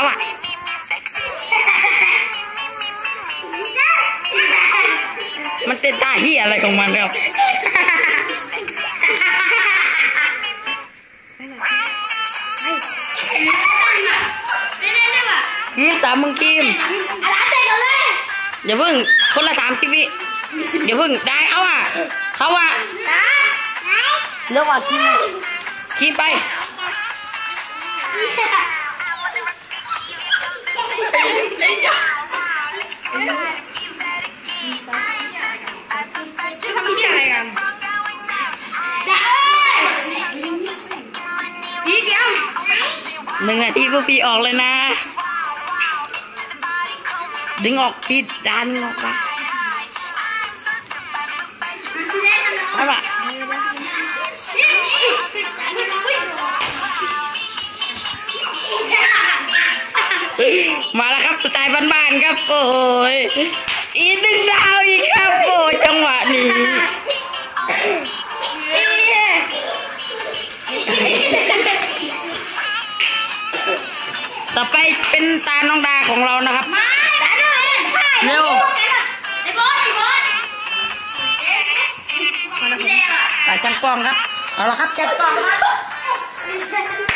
เอาอะมันเต้นท่าเฮียอะไรของมันครับกิมตามมึงกิมอะไรเตะกันเลยอย่าเพิ่งคนละสามสิบวิอย่าเพิ่งได้เอาอะเขาอะนะเร็วอะกิมกิมไป หนึ่งนาทีพวกพี่ออกเลยนะ ดึงออกพี่ดันออกมา ไตล์บ้านๆครับโอ้ยอีกหนึ่งดาวอีกครับโอ้ยจังหวะนี้ต่อไปเป็นตาน้องดาของเรานะครับเร็วไอ้บอสไอ้บอสตาจังกล้องครับ เอาละครับจัดกล้องครับ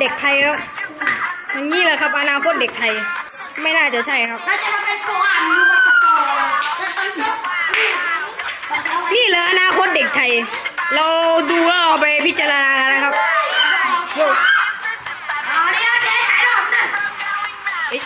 เด็กไทยครับอย่างนี้แหละครับ อนาคตเด็กไทย ไม่น่าจะใช่ครับ เราจะมาเป็นโซอ่านยูบาสโตจะเป็นโซนี่เลยอนาคตเด็กไทย เราดูแล้วเราไปพิจารณานะครับเอาเดี๋ยวเดี๋ยวถ่ายรูปนะเอ๊ะ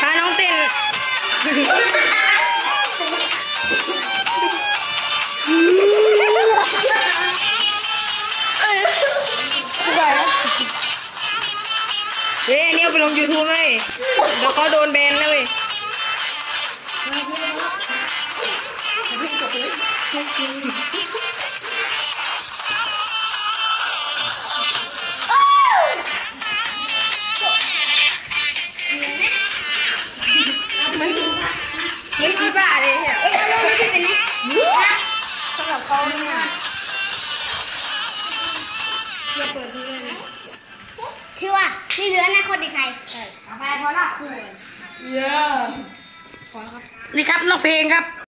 พาน้องต้นเฮ้ยอันนี้เอาไปลง YouTube เลยเดี๋ยวเขาโดนแบนนะเว้ย เฮ้ยอีบ้าเลยเนี่ยเอ้ยเอาลงไปที่ไหนนะสำหรับเขาเนี่ยชื่อว่าที่เหลือนะคนดีใครเอาไปพอละเย้ขอครับนี่ครับน้องเพลงครับ